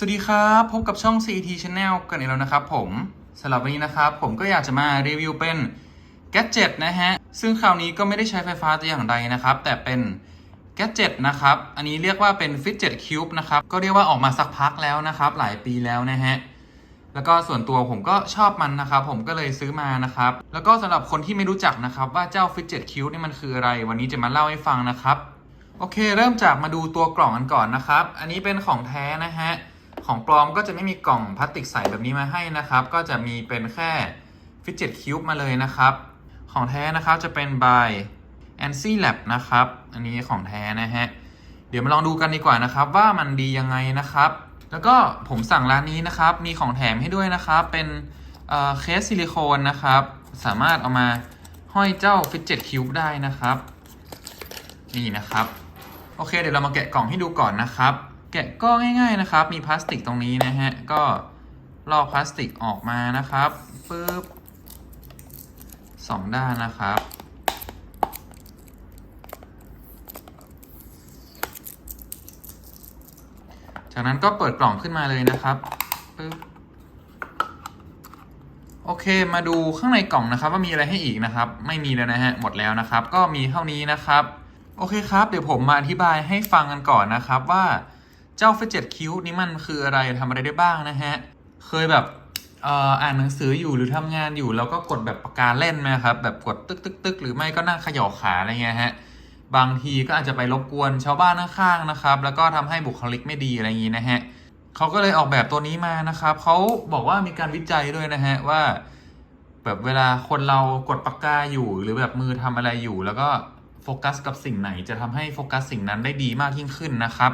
สวัสดีครับ พบกับช่อง CET Channel กันอีกแล้วนะครับผมสำหรับวันนี้นะครับผมก็อยากจะมารีวิวเป็นแกดเจ็ตนะฮะ ซึ่งคราวนี้ก็ไม่ได้ใช้ไฟฟ้าแต่อย่างใดนะครับ แต่เป็นแกดเจ็ตนะครับ อันนี้เรียกว่าเป็น Fidget Cube นะครับ ก็เรียกว่าออกมาสักพักแล้วนะครับ หลายปีแล้วนะฮะ แล้วก็ส่วนตัวผมก็ชอบมันนะครับ ผมก็เลยซื้อมานะครับ แล้วก็สำหรับคนที่ไม่รู้จักนะครับว่าเจ้า Fidget Cube นี่มันคืออะไร วันนี้จะมาเล่าให้ฟังนะครับ โอเค เริ่มจากมาดูตัวกล่องกันก่อนนะครับ อันนี้เป็นของแท้นะฮะ ของปลอมก็จะไม่มีกล่องพลาสติกใสแบบนี้มาให้นะครับ ก็จะมีเป็นแค่ Fidget Cube มาเลยนะครับ ของแท้นะครับจะเป็น by a n s y Lab นะครับ อันนี้ของแท้นะฮะ เดี๋ยวมาลองดูกันดีกว่านะครับ ว่ามันดียังไงนะครับ แล้วก็ผมสั่งร้านนี้นะครับ มีของแถมให้ด้วยนะครับ เป็นเเคสซิลิโคนนะครับ สามารถเอามาห้อยเจ้า Fidget Cube ได้นะครับ นี่นะครับ โอเค เดี๋ยวเรามาแกะกล่องให้ดูก่อนนะครับ แกะก็ง่าย ๆนะครับ มีพลาสติกตรงนี้นะฮะ ก็ลอกพลาสติกออกมานะครับปึ๊บสองด้านนะครับ จากนั้นก็เปิดกล่องขึ้นมาเลยนะครับปึ๊บโอเค มาดูข้างในกล่องนะครับว่ามีอะไรให้อีกนะครับ ไม่มีแล้วนะฮะ หมดแล้วนะครับ ก็มีเท่านี้นะครับ โอเคครับ เดี๋ยวผมมาอธิบายให้ฟังกันก่อนนะครับว่า เจ้า Fidget Cube นี้มันคืออะไรทำอะไรได้บ้างนะฮะ เคยแบบอ่านหนังสืออยู่หรือทำงานอยู่ แล้วก็กดแบบปากกาเล่นไหมครับ แบบกดตึกตึกตึกหรือไม่ก็นั่งขย่าขาอะไรเงี้ยฮะบางทีก็อาจจะไปรบกวนชาวบ้านข้างๆนะครับ แล้วก็ทำให้บุคลิกไม่ดีอะไรอย่างนี้นะฮะเขาก็เลยออกแบบตัวนี้มานะครับเขาบอกว่ามีการวิจัยด้วยนะฮะว่า แบบเวลาคนเรากดปากกาอยู่หรือแบบมือทำอะไรอยู่ แล้วก็โฟกัสกับสิ่งไหนจะทำให้โฟกัสสิ่งนั้นได้ดีมากยิ่งขึ้นนะครับ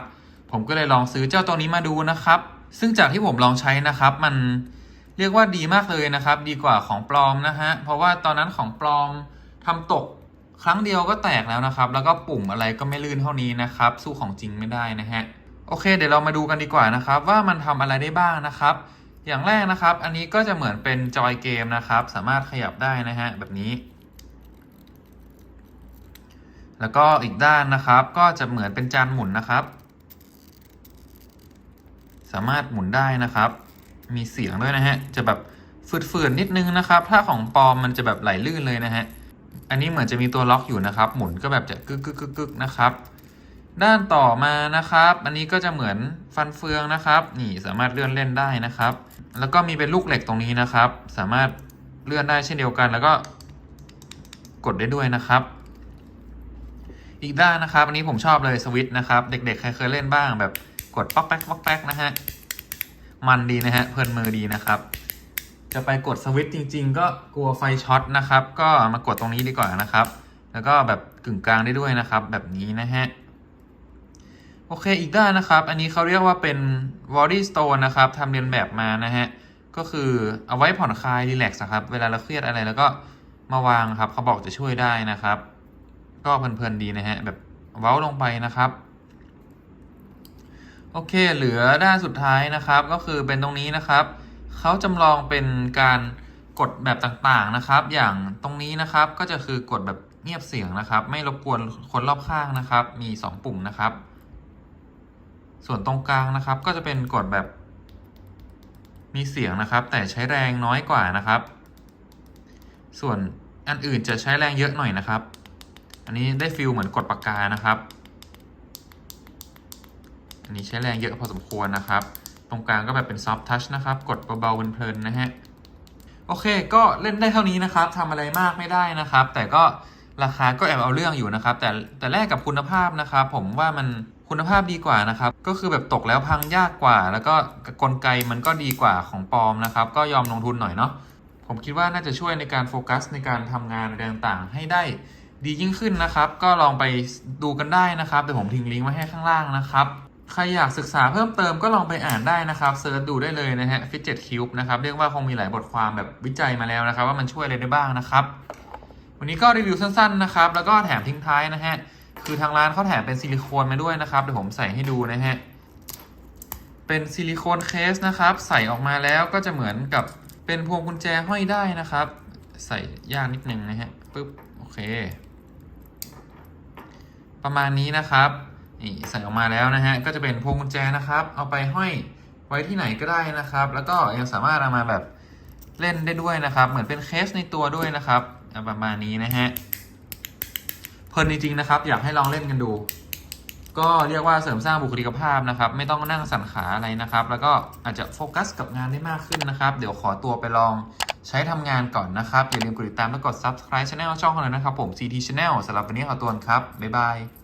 ผมก็เลยลองซื้อเจ้าตัวนี้มาดูนะครับ ซึ่งจากที่ผมลองใช้นะครับ มันเรียกว่าดีมากเลยนะครับ ดีกว่าของปลอมนะฮะเพราะว่าตอนนั้นของปลอมทำตกครั้งเดียวก็แตกแล้วนะครับ แล้วก็ปุ่มอะไรก็ไม่ลื่นเท่านี้นะครับ สู้ของจริงไม่ได้นะฮะโอเค เดี๋ยวเรามาดูกันดีกว่านะครับ ว่ามันทำอะไรได้บ้างนะครับ อย่างแรกนะครับ อันนี้ก็จะเหมือนเป็นจอยเกมนะครับ สามารถขยับได้นะฮะแบบนี้ แล้วก็อีกด้านนะครับ ก็จะเหมือนเป็นจานหมุนนะครับ สามารถหมุนได้นะครับ มีเสียงด้วยนะฮะ จะแบบฝืดๆนิดนึงนะครับ ถ้าของปลอมมันจะแบบไหลลื่นเลยนะฮะ อันนี้เหมือนจะมีตัวล็อกอยู่นะครับ หมุนก็แบบจะกึกกึกกึกกึกนะครับ ด้านต่อมานะครับ อันนี้ก็จะเหมือนฟันเฟืองนะครับ นี่สามารถเลื่อนเล่นได้นะครับ แล้วก็มีเป็นลูกเหล็กตรงนี้นะครับ สามารถเลื่อนได้เช่นเดียวกัน แล้วก็กดได้ด้วยนะครับ อีกด้านนะครับ อันนี้ผมชอบเลยสวิตช์นะครับ เด็กๆใครเคยเล่นบ้างแบบ กดป๊อกแป๊กป๊อกแป๊กนะฮะ มันดีนะฮะ เพลินมือดีนะครับ จะไปกดสวิตช์จริง ๆ ก็กลัวไฟช็อตนะครับ ก็มากดตรงนี้ดีกว่านะครับ แล้วก็แบบกึ่งกลางได้ด้วยนะครับ แบบนี้นะฮะ โอเคอีกด้านนะครับ อันนี้เขาเรียกว่าเป็น w a l l y Stone นะครับทำเรียนแบบมานะฮะ ก็คือเอาไว้ผ่อนคลายรีแลกซ์ครับ เวลาเราเครียดอะไรแล้วก็มาวางครับเขาบอกจะช่วยได้นะครับ ก็เพลินๆดีนะฮะแบบเว้าลงไปนะครับ โอเค เหลือด้านสุดท้ายนะครับ ก็คือเป็นตรงนี้นะครับ เขาจำลองเป็นการกดแบบต่างๆนะครับ อย่างตรงนี้นะครับก็จะคือกดแบบเงียบเสียงนะครับ ไม่รบกวนคนรอบข้างนะครับ มี 2 ปุ่มนะครับ ส่วนตรงกลางนะครับ ก็จะเป็นกดแบบมีเสียงนะครับ แต่ใช้แรงน้อยกว่านะครับ ส่วนอันอื่นจะใช้แรงเยอะหน่อยนะครับ อันนี้ได้ฟิลเหมือนกดปากกานะครับ อันนี้ใช้แรงเยอะพอสมควรนะครับ ตรงกลางก็แบบเป็นซอฟทัชนะครับ กดเบาๆเพลินๆนะฮะ โอเค ก็เล่นได้เท่านี้นะครับทำอะไรมากไม่ได้นะครับ แต่ก็ราคาก็แอบเอาเรื่องอยู่นะครับ แต่แต่แลกกับคุณภาพนะครับ ผมว่ามันคุณภาพดีกว่านะครับ ก็คือแบบตกแล้วพังยากกว่า แล้วก็กลไกมันก็ดีกว่าของปลอมนะครับ ก็ยอมลงทุนหน่อยเนาะผมคิดว่าน่าจะช่วยในการโฟกัสในการทำงานอะไรต่างๆ ให้ได้ดียิ่งขึ้นนะครับ ก็ลองไปดูกันได้นะครับเดี๋ยวผมทิ้งลิงก์ไว้ให้ข้างล่างนะครับ ใครอยากศึกษาเพิ่มเติมก็ลองไปอ่านได้นะครับเซิร์ชดูได้เลยนะฮะ Fidget Cube นะครับ เรียกว่าคงมีหลายบทความแบบวิจัยมาแล้วนะครับ ว่ามันช่วยอะไรได้บ้างนะครับ วันนี้ก็รีวิวสั้นๆนะครับ แล้วก็แถมทิ้งท้ายนะฮะ คือทางร้านเขาแถมเป็นซิลิโคนมาด้วยนะครับ เดี๋ยวผมใส่ให้ดูนะฮะ เป็นซิลิโคนเคสนะครับ ใส่ออกมาแล้วก็จะเหมือนกับเป็นพวงกุญแจห้อยได้นะครับ ใส่ยากนิดนึงนะฮะปึ๊บโอเค ประมาณนี้นะครับ นี่ใส่ออกมาแล้วนะฮะก็จะเป็นพวงกุญแจนะครับ เอาไปห้อยไว้ที่ไหนก็ได้นะครับ แล้วก็ยังสามารถเอามาแบบเล่นได้ด้วยนะครับ เหมือนเป็นเคสในตัวด้วยนะครับประมาณนี้นะฮะเพลินจริงๆนะครับ อยากให้ลองเล่นกันดู ก็เรียกว่าเสริมสร้างบุคลิกภาพนะครับ ไม่ต้องนั่งสั่นขาอะไรนะครับ แล้วก็อาจจะโฟกัสกับงานได้มากขึ้นนะครับ เดี๋ยวขอตัวไปลองใช้ทำงานก่อนนะครับ อย่าลืมกดติดตามและกด subscribe channel ช่องของเรานะครับ ผม CT Channel สำหรับวันนี้ขอตัวครับบ๊ายบาย